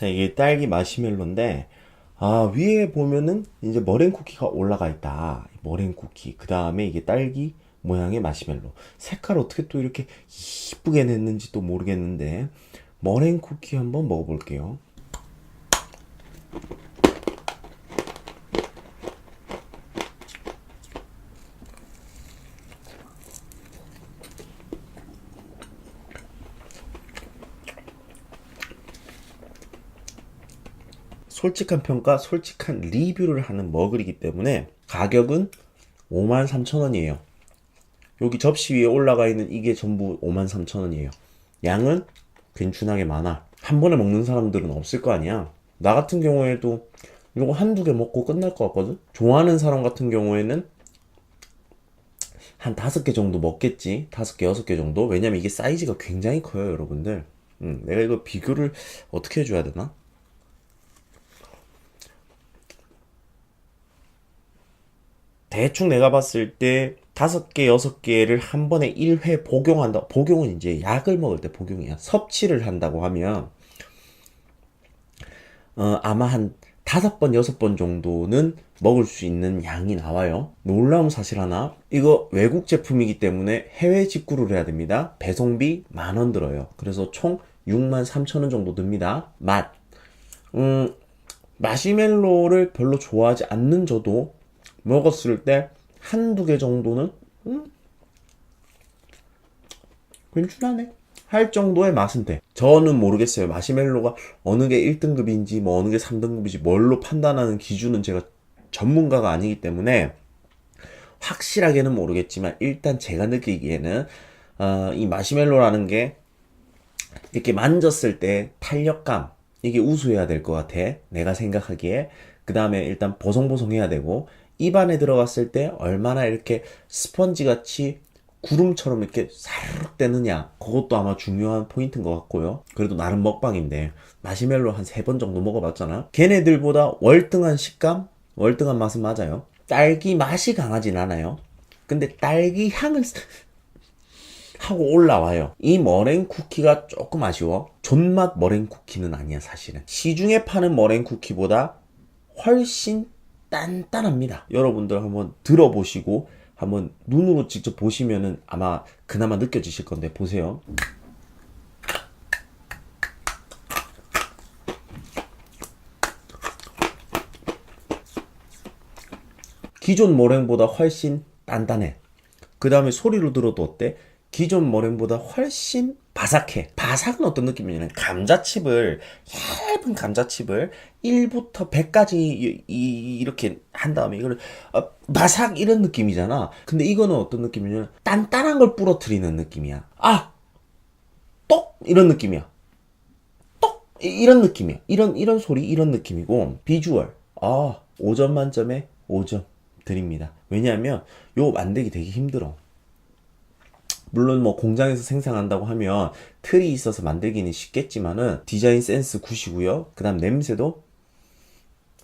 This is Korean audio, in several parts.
자, 이게 딸기 마시멜로인데, 아, 위에 보면은 이제 머랭 쿠키가 올라가 있다. 머랭 쿠키. 그 다음에 이게 딸기 모양의 마시멜로. 색깔 어떻게 또 이렇게 이쁘게 냈는지 또 모르겠는데, 머랭 쿠키 한번 먹어볼게요. 솔직한 평가, 솔직한 리뷰를 하는 머글이기 때문에 가격은 53,000원이에요. 여기 접시 위에 올라가 있는 이게 전부 53,000원이에요. 양은 괜찮하게 많아. 한 번에 먹는 사람들은 없을 거 아니야. 나 같은 경우에도 이거 한두 개 먹고 끝날 것 같거든? 좋아하는 사람 같은 경우에는 한 다섯 개 정도 먹겠지. 다섯 개, 여섯 개 정도. 왜냐면 이게 사이즈가 굉장히 커요, 여러분들. 음, 내가 이거 비교를 어떻게 해줘야 되나? 대충 내가 봤을 때 다섯 개, 여섯 개를 한 번에 1회 복용한다. 복용은 이제 약을 먹을 때 복용이야. 섭취를 한다고 하면, 어, 아마 한 다섯 번, 여섯 번 정도는 먹을 수 있는 양이 나와요. 놀라운 사실 하나. 이거 외국 제품이기 때문에 해외 직구를 해야 됩니다. 배송비 만 원 들어요. 그래서 총 6만 3천 원 정도 듭니다. 맛. 음, 마시멜로를 별로 좋아하지 않는 저도 먹었을 때 한두 개 정도는 음, 괜찮네. 할 정도의 맛은 돼. 저는 모르겠어요. 마시멜로가 어느 게 1등급인지 뭐 어느 게 3등급인지 뭘로 판단하는 기준은 제가 전문가가 아니기 때문에 확실하게는 모르겠지만 일단 제가 느끼기에는 어, 이 마시멜로라는 게 이렇게 만졌을 때 탄력감 이게 우수해야 될 것 같아. 내가 생각하기에. 그 다음에 일단 보송보송해야 되고 입안에 들어갔을 때 얼마나 이렇게 스펀지 같이 구름처럼 이렇게 사르륵 되느냐 그것도 아마 중요한 포인트인 것 같고요 그래도 나름 먹방인데 마시멜로 한 세 번 정도 먹어봤잖아 걔네들보다 월등한 식감 월등한 맛은 맞아요 딸기 맛이 강하진 않아요 근데 딸기 향은 하고 올라와요. 이 머랭 쿠키가 조금 아쉬워. 존맛 머랭 쿠키는 아니야, 사실은. 시중에 파는 머랭 쿠키보다 훨씬 단단합니다. 여러분들 한번 들어보시고 한번 눈으로 직접 보시면은 아마 그나마 느껴지실 건데 보세요. 기존 머랭보다 훨씬 단단해. 그 다음에 소리로 들어도 어때? 기존 머랭보다 훨씬 바삭해. 바삭은 어떤 느낌이냐면 감자칩을 얇은 감자칩을 1부터 100까지 이, 이- 이렇게 한 다음에 이거를 어, 바삭 이런 느낌이잖아. 근데 이거는 어떤 느낌이냐면 단단한 걸 부러뜨리는 느낌이야. 아! 똑! 이런 느낌이야. 똑! 이- 이런 느낌이야. 이런 이런 소리 이런 느낌이고 비주얼. 아, 5점 만점에 5점 드립니다. 왜냐하면 요 만들기 되게 힘들어. 물론 뭐 공장에서 생산한다고 하면 틀이 있어서 만들기는 쉽겠지만은 디자인 센스 굿이고요. 그 다음 냄새도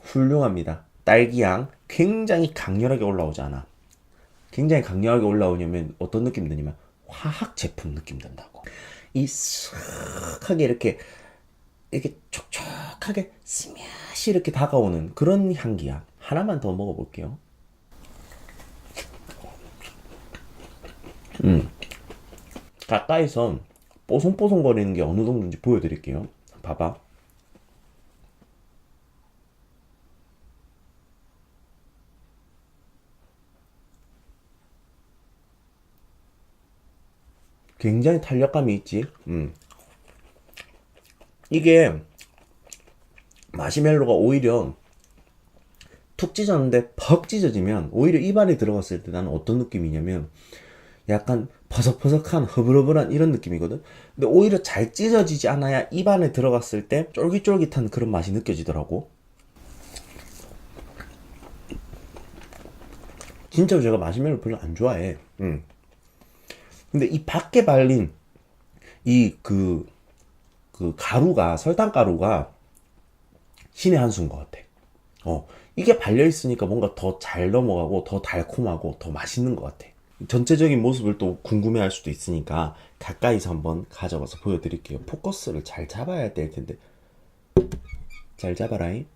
훌륭합니다. 딸기향 굉장히 강렬하게 올라오지 않아. 굉장히 강렬하게 올라오냐면 어떤 느낌 드냐면 화학 제품 느낌 든다고. 이 쓱하게 이렇게 이렇게 촉촉하게 스며시 이렇게 다가오는 그런 향기야. 하나만 더 먹어볼게요. 가까이서 뽀송뽀송 거리는 게 어느 정도인지 보여드릴게요. 봐봐. 굉장히 탄력감이 있지. 음. 이게 마시멜로가 오히려 툭 찢었는데 퍽 찢어지면 오히려 입안에 들어갔을 때 나는 어떤 느낌이냐면 약간 버석버석한 허블허블한 이런 느낌이거든. 근데 오히려 잘 찢어지지 않아야 입안에 들어갔을 때 쫄깃쫄깃한 그런 맛이 느껴지더라고. 진짜로 제가 마시멜로 별로 안 좋아해. 음. 근데 이 밖에 발린 이그그 가루가 설탕 가루가 신의 한 수인 것 같아. 어 이게 발려 있으니까 뭔가 더 잘 넘어가고 더 달콤하고 더 맛있는 것 같아. 전체적인 모습을 또 궁금해할 수도 있으니까 가까이서 한번 가져와서 보여드릴게요. 포커스를 잘 잡아야 될 텐데 잘 잡아라잉.